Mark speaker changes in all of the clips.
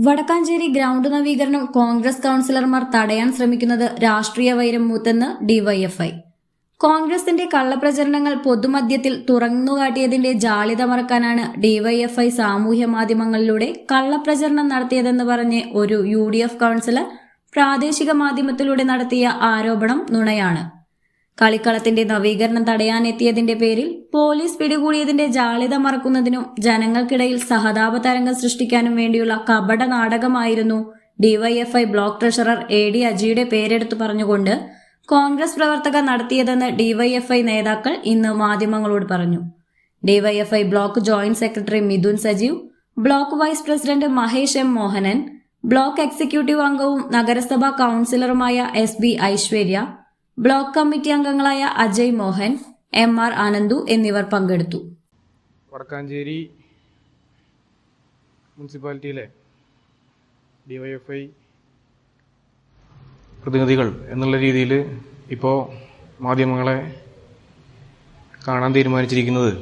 Speaker 1: Vadakkanchery ground നവീകരണം കോൺഗ്രസ് കൌൺസിലർമാർ തടയാൻ ശ്രമിക്കുന്നത് രാഷ്ട്രീയ വൈരം മൂത്തെന്ന് ഡിവൈഎഫ്ഐ. കോൺഗ്രസിന്റെ കള്ളപ്രചരണങ്ങൾ പൊതുമധ്യത്തിൽ തുറന്നുകാട്ടിയതിന്റെ ജാളിത മറക്കാനാണ് ഡിവൈഎഫ്ഐ സാമൂഹ്യ മാധ്യമങ്ങളിലൂടെ കള്ളപ്രചരണം നടത്തിയതെന്ന് പറഞ്ഞ് ഒരു യു കൌൺസിലർ പ്രാദേശിക മാധ്യമത്തിലൂടെ നടത്തിയ ആരോപണം നുണയാണ്. കളിക്കളത്തിന്റെ നവീകരണം തടയാനെത്തിയതിന്റെ പേരിൽ പോലീസ് പിടികൂടിയതിന്റെ ജാളിത മറക്കുന്നതിനും ജനങ്ങൾക്കിടയിൽ സഹതാപ തരംഗം സൃഷ്ടിക്കാനും വേണ്ടിയുള്ള കപട നാടകമായിരുന്നു DYFI block treasurer A D അജിയുടെ പേരെടുത്തു പറഞ്ഞുകൊണ്ട് കോൺഗ്രസ് പ്രവർത്തകർ നടത്തിയതെന്ന് ഡിവൈഎഫ്ഐ നേതാക്കൾ ഇന്ന് മാധ്യമങ്ങളോട് പറഞ്ഞു. DYFI block joint secretary Mithun Sajeev block vice president Mahesh M Mohanan block executive അംഗവും നഗരസഭാ കൌൺസിലറുമായ S B Aishwarya block committee അംഗങ്ങളായ അജയ് മോഹൻ എം ആർ ആനന്ദു എന്നിവർ പങ്കെടുത്തു.
Speaker 2: വടക്കാഞ്ചേരി മുനിസിപ്പാലിറ്റിയിലെ ഡിവൈഎഫ്ഐ പ്രതിനിധികൾ എന്നുള്ള രീതിയിൽ ഇപ്പോൾ മാധ്യമങ്ങളെ കാണാൻ തീരുമാനിച്ചിരിക്കുന്നത്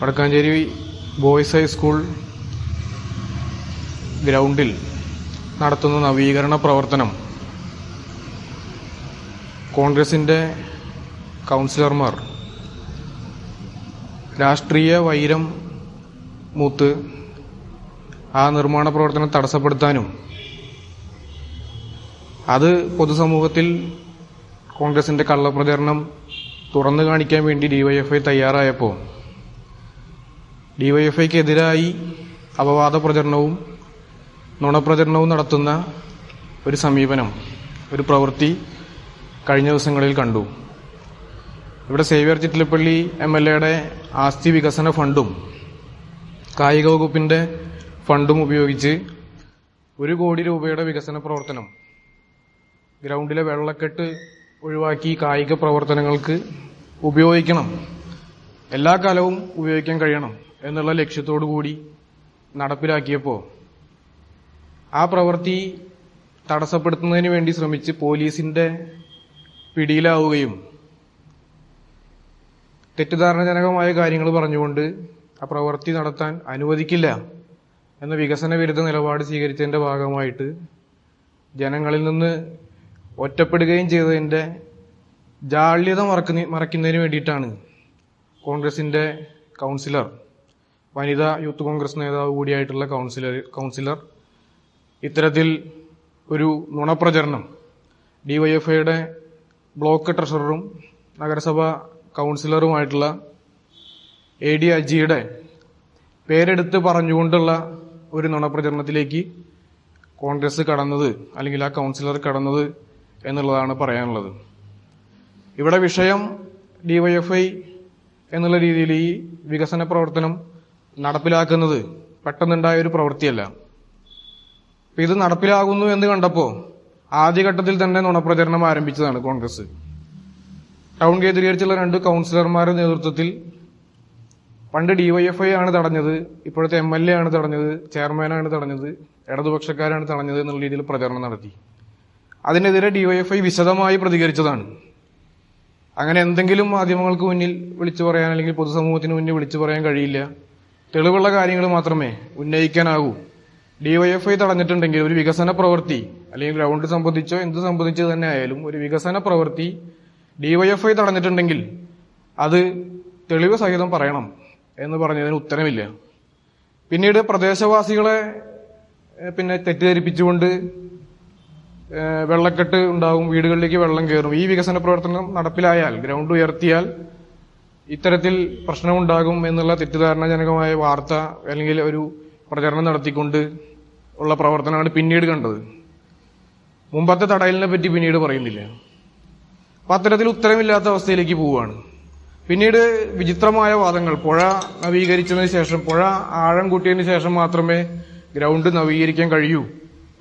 Speaker 2: വടക്കാഞ്ചേരി ബോയ്സ് ഹൈസ്കൂൾ ഗ്രൗണ്ടിൽ നടത്തുന്ന നവീകരണ പ്രവർത്തനം കോൺഗ്രസിന്റെ കൗൺസിലർമാർ രാഷ്ട്രീയ വൈരം മൂത്ത് ആ നിർമ്മാണ പ്രവർത്തനം തടസ്സപ്പെടുത്താനും അത് പൊതുസമൂഹത്തിൽ കോൺഗ്രസിന്റെ കള്ളപ്രചരണം തുറന്നു കാണിക്കാൻ വേണ്ടി ഡിവൈഎഫ്ഐ തയ്യാറായപ്പോൾ ഡിവൈഎഫ്ഐക്കെതിരായി അപവാദ പ്രചരണവും നുണപ്രചരണവും നടത്തുന്ന ഒരു സമീപനം ഒരു പ്രവൃത്തി കഴിഞ്ഞ ദിവസങ്ങളിൽ കണ്ടു. ഇവിടെ സേവ്യർ ചിറ്റിലപ്പള്ളി എം എൽ എയുടെ ആസ്തി വികസന ഫണ്ടും കായിക വകുപ്പിന്റെ ഫണ്ടും ഉപയോഗിച്ച് ഒരു കോടി രൂപയുടെ വികസന പ്രവർത്തനം ഗ്രൗണ്ടിലെ വെള്ളക്കെട്ട് ഒഴിവാക്കി കായിക പ്രവർത്തനങ്ങൾക്ക് ഉപയോഗിക്കണം. എല്ലാ കാലവും ഉപയോഗിക്കാൻ കഴിയണം എന്നുള്ള ലക്ഷ്യത്തോടു കൂടി നടപ്പിലാക്കിയപ്പോൾ ആ പ്രവൃത്തി തടസ്സപ്പെടുത്തുന്നതിന് വേണ്ടി ശ്രമിച്ച് പോലീസിന്റെ പിടിയിലാവുകയും തെറ്റിദ്ധാരണജനകമായ കാര്യങ്ങൾ പറഞ്ഞുകൊണ്ട് ആ പ്രവൃത്തി നടത്താൻ അനുവദിക്കില്ല എന്ന വികസന വിരുദ്ധ നിലപാട് സ്വീകരിച്ചതിന്റെ ഭാഗമായിട്ട് ജനങ്ങളിൽ നിന്ന് ഒറ്റപ്പെടുകയും ചെയ്തതിന്റെ ജാള്യത മറക്കുന്ന മറയ്ക്കുന്നതിന് വേണ്ടിയിട്ടാണ് കോൺഗ്രസിന്റെ കൗൺസിലർ വനിതാ യൂത്ത് കോൺഗ്രസ് നേതാവ് കൂടിയായിട്ടുള്ള കൗൺസിലർ കൗൺസിലർ ഇത്തരത്തിൽ ഒരു നുണപ്രചരണം ഡിവൈഎഫ്ഐയുടെ ബ്ലോക്ക് ട്രഷററും നഗരസഭ കൗൺസിലറുമായിട്ടുള്ള എ ഡി അജിയുടെ പേരെടുത്ത് പറഞ്ഞുകൊണ്ടുള്ള ഒരു നുണപ്രചരണത്തിലേക്ക് കോൺഗ്രസ് കടന്നത് അല്ലെങ്കിൽ ആ കൗൺസിലർ കടന്നത് എന്നുള്ളതാണ് പറയാനുള്ളത്. ഇവിടെ വിഷയം ഡിവൈഎഫ്ഐ എന്നുള്ള രീതിയിൽ ഈ വികസന പ്രവർത്തനം നടപ്പിലാക്കുന്നത് പെട്ടെന്നുണ്ടായ ഒരു പ്രവൃത്തിയല്ല. ഇത് നടപ്പിലാകുന്നു എന്ന് കണ്ടപ്പോ ആദ്യഘട്ടത്തിൽ തന്നെ നുണപ്രചരണം ആരംഭിച്ചതാണ് കോൺഗ്രസ്. ടൗൺ കേന്ദ്രീകരിച്ചുള്ള രണ്ട് കൗൺസിലർമാരുടെ നേതൃത്വത്തിൽ പണ്ട് ഡിവൈഎഫ്ഐ ആണ് തടഞ്ഞത് ഇപ്പോഴത്തെ എം എൽ എ ആണ് തടഞ്ഞത് ചെയർമാനാണ് തടഞ്ഞത് ഇടതുപക്ഷക്കാരാണ് തടഞ്ഞത് എന്നുള്ള രീതിയിൽ പ്രചരണം നടത്തി. അതിനെതിരെ ഡിവൈഎഫ്ഐ വിശദമായി പ്രതികരിച്ചതാണ്. അങ്ങനെ എന്തെങ്കിലും മാധ്യമങ്ങൾക്ക് മുന്നിൽ വിളിച്ചു പറയാൻ അല്ലെങ്കിൽ പൊതുസമൂഹത്തിന് മുന്നിൽ വിളിച്ചു പറയാൻ കഴിയില്ല. തെളിവുള്ള കാര്യങ്ങൾ മാത്രമേ ഉന്നയിക്കാനാകൂ. ഡിവൈഎഫ്ഐ തടഞ്ഞിട്ടുണ്ടെങ്കിൽ ഒരു വികസന പ്രവൃത്തി അല്ലെങ്കിൽ ഗ്രൗണ്ട് സംബന്ധിച്ചോ എന്ത് സംബന്ധിച്ചോ തന്നെ ആയാലും ഒരു വികസന പ്രവൃത്തി ഡിവൈഎഫ്ഐ തടഞ്ഞിട്ടുണ്ടെങ്കിൽ അത് തെളിവ് സഹിതം പറയണം എന്ന് പറഞ്ഞതിന് ഉത്തരമില്ല. പിന്നീട് പ്രദേശവാസികളെ പിന്നെ തെറ്റിദ്ധരിപ്പിച്ചുകൊണ്ട് വെള്ളക്കെട്ട് ഉണ്ടാവും വീടുകളിലേക്ക് വെള്ളം കയറും ഈ വികസന പ്രവർത്തനം നടപ്പിലായാൽ ഗ്രൗണ്ട് ഉയർത്തിയാൽ ഇത്തരത്തിൽ പ്രശ്നമുണ്ടാകും എന്നുള്ള തെറ്റിദ്ധാരണജനകമായ വാർത്ത അല്ലെങ്കിൽ ഒരു പ്രചരണം നടത്തിക്കൊണ്ട് ഉള്ള പ്രവർത്തനമാണ് പിന്നീട് കണ്ടത്. മുമ്പത്തെ തടയലിനെ പറ്റി പിന്നീട് പറയുന്നില്ല? അപ്പൊ അത്തരത്തിൽ ഉത്തരമില്ലാത്ത അവസ്ഥയിലേക്ക് പോവുകയാണ്. പിന്നീട് വിചിത്രമായ വാദങ്ങൾ. പുഴ നവീകരിച്ചതിന് ശേഷം പുഴ ആഴം കൂട്ടിയതിന് ശേഷം മാത്രമേ ഗ്രൗണ്ട് നവീകരിക്കാൻ കഴിയൂ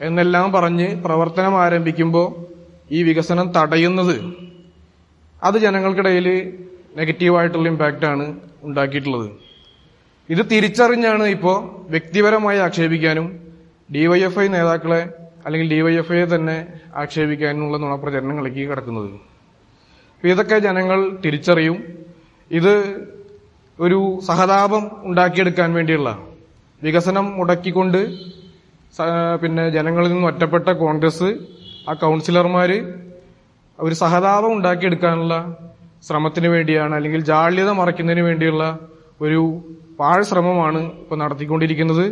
Speaker 2: എന്നെല്ലാം പറഞ്ഞ് പ്രവർത്തനം ആരംഭിക്കുമ്പോൾ ഈ വികസനം തടയുന്നത് അത് ജനങ്ങൾക്കിടയിൽ നെഗറ്റീവായിട്ടുള്ള ഇമ്പാക്റ്റാണ് ഉണ്ടാക്കിയിട്ടുള്ളത്. ഇത് തിരിച്ചറിഞ്ഞാണ് ഇപ്പോൾ വ്യക്തിപരമായി ആക്ഷേപിക്കാനും ഡിവൈഎഫ്ഐ നേതാക്കളെ അല്ലെങ്കിൽ ഡിവൈഎഫ്ഐയെ തന്നെ ആക്ഷേപിക്കാനുള്ള നുണപ്രചരണങ്ങളിലേക്ക് കടക്കുന്നത്. ഇതൊക്കെ ജനങ്ങൾ തിരിച്ചറിയും. ഇത് ഒരു സഹതാപം ഉണ്ടാക്കിയെടുക്കാൻ വേണ്ടിയുള്ള വികസനം മുടക്കിക്കൊണ്ട് പിന്നെ ജനങ്ങളിൽ നിന്ന് ഒറ്റപ്പെട്ട കോൺഗ്രസ് ആ കൗൺസിലർമാർ ഒരു സഹതാപം ഉണ്ടാക്കിയെടുക്കാനുള്ള ശ്രമത്തിന് വേണ്ടിയാണ് അല്ലെങ്കിൽ ജാള്യത മറയ്ക്കുന്നതിന് വേണ്ടിയുള്ള ഒരു പാഴ് ശ്രമമാണ് ഇപ്പോൾ നടത്തിക്കൊണ്ടിരിക്കുന്നത്.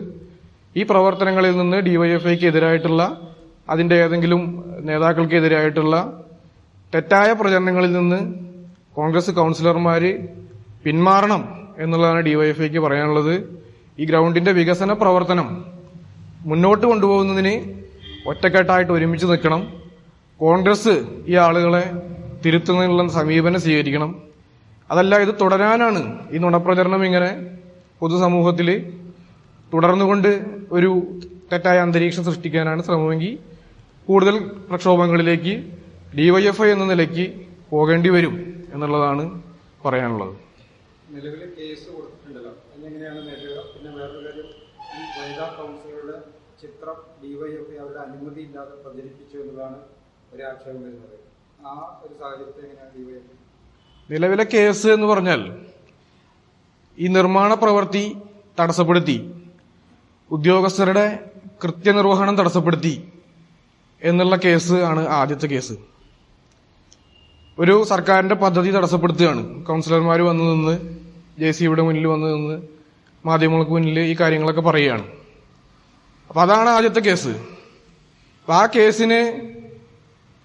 Speaker 2: ഈ പ്രവർത്തനങ്ങളിൽ നിന്ന് ഡിവൈഎഫ്ഐക്ക് എതിരായിട്ടുള്ള അതിന്റെ ഏതെങ്കിലും നേതാക്കൾക്കെതിരായിട്ടുള്ള തെറ്റായ പ്രചരണങ്ങളിൽ നിന്ന് കോൺഗ്രസ് കൗൺസിലർമാര് പിന്മാറണം എന്നുള്ളതാണ് ഡിവൈഎഫ്ഐക്ക് പറയാനുള്ളത്. ഈ ഗ്രൗണ്ടിന്റെ വികസന പ്രവർത്തനം മുന്നോട്ട് കൊണ്ടുപോകുന്നതിന് ഒറ്റക്കെട്ടായിട്ട് ഒരുമിച്ച് നിൽക്കണം. കോൺഗ്രസ് ഈ ആളുകളെ തിരുത്തുന്നതിനുള്ള സമീപനം സ്വീകരിക്കണം. അതല്ല ഇത് തുടരാനാണ് ഈ നുണപ്രചരണം ഇങ്ങനെ പൊതുസമൂഹത്തിൽ തുടർന്നുകൊണ്ട് ഒരു തെറ്റായ അന്തരീക്ഷം സൃഷ്ടിക്കാനാണ് ശ്രമമെങ്കിൽ കൂടുതൽ പ്രക്ഷോഭങ്ങളിലേക്ക് ഡിവൈഎഫ്ഐ എന്ന നിലയ്ക്ക് പോകേണ്ടി വരും എന്നുള്ളതാണ് പറയാനുള്ളത്.
Speaker 3: നിലവിൽ കേസ് കൊടുത്തിട്ടുണ്ടല്ലോ. അതെങ്ങനെയാണ് നേരിടുക പിന്നെ വേറൊരു കാര്യം ഈ വനിതാ കൗൺസിലറുടെ ചിത്രം ഡിവൈഎഫ്ഐ അവരുടെ അനുമതി ഇല്ലാതെ പ്രചരിപ്പിച്ചു എന്നതാണ് ഒരു ആക്ഷേപം വരുന്നത്. ആ ഒരു എങ്ങനെയാണ് ഡിവൈഎഫ്ഐ
Speaker 2: നിലവിലെ കേസ് എന്ന് പറഞ്ഞാൽ ഈ നിർമ്മാണ പ്രവൃത്തി തടസ്സപ്പെടുത്തി. ഉദ്യോഗസ്ഥരുടെ കൃത്യനിർവഹണം തടസ്സപ്പെടുത്തി എന്നുള്ള കേസ് ആണ് ആദ്യത്തെ കേസ്. ഒരു സർക്കാരിന്റെ പദ്ധതി തടസ്സപ്പെടുത്തുകയാണ്. കൗൺസിലർമാർ വന്നു നിന്ന് ജെ ഇവിടെ മുന്നിൽ വന്നു നിന്ന് മാധ്യമങ്ങൾക്ക് മുന്നിൽ ഈ കാര്യങ്ങളൊക്കെ പറയുകയാണ്. അപ്പൊ അതാണ് ആദ്യത്തെ കേസ്. അപ്പൊ ആ കേസിന്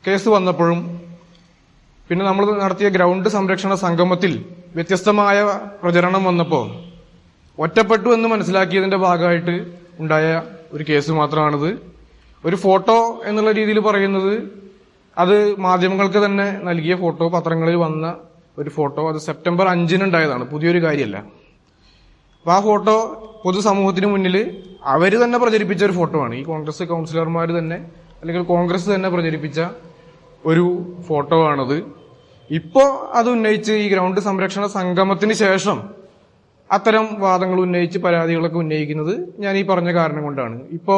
Speaker 2: കേസ് വന്നപ്പോഴും പിന്നെ നമ്മൾ നടത്തിയ ഗ്രൗണ്ട് സംരക്ഷണ സംഗമത്തിൽ വ്യത്യസ്തമായ പ്രചരണം വന്നപ്പോൾ ഒറ്റപ്പെട്ടു എന്ന് മനസ്സിലാക്കിയതിന്റെ ഭാഗമായിട്ട് ഉണ്ടായ ഒരു കേസ് മാത്രമാണിത്. ഒരു ഫോട്ടോ എന്നുള്ള രീതിയിൽ പറയുന്നത് അത് മാധ്യമങ്ങൾക്ക് തന്നെ നൽകിയ ഫോട്ടോ പത്രങ്ങളിൽ വന്ന ഒരു ഫോട്ടോ അത് സെപ്റ്റംബർ അഞ്ചിനുണ്ടായതാണ് പുതിയൊരു കാര്യമല്ല. അപ്പൊ ആ ഫോട്ടോ പൊതുസമൂഹത്തിന് മുന്നിൽ അവർ തന്നെ പ്രചരിപ്പിച്ച ഒരു ഫോട്ടോ ആണ് ഈ കോൺഗ്രസ് കൗൺസിലർമാർ തന്നെ അല്ലെങ്കിൽ കോൺഗ്രസ് തന്നെ പ്രചരിപ്പിച്ച ഒരു ഫോട്ടോ ആണത് ഇപ്പോ അത് ഉന്നയിച്ച് ഈ ഗ്രൗണ്ട് സംരക്ഷണ സംഗമത്തിന് ശേഷം അത്തരം വാദങ്ങൾ ഉന്നയിച്ച് പരാതികളൊക്കെ ഉന്നയിക്കുന്നത് ഞാൻ ഈ പറഞ്ഞ കാരണം കൊണ്ടാണ്. ഇപ്പോ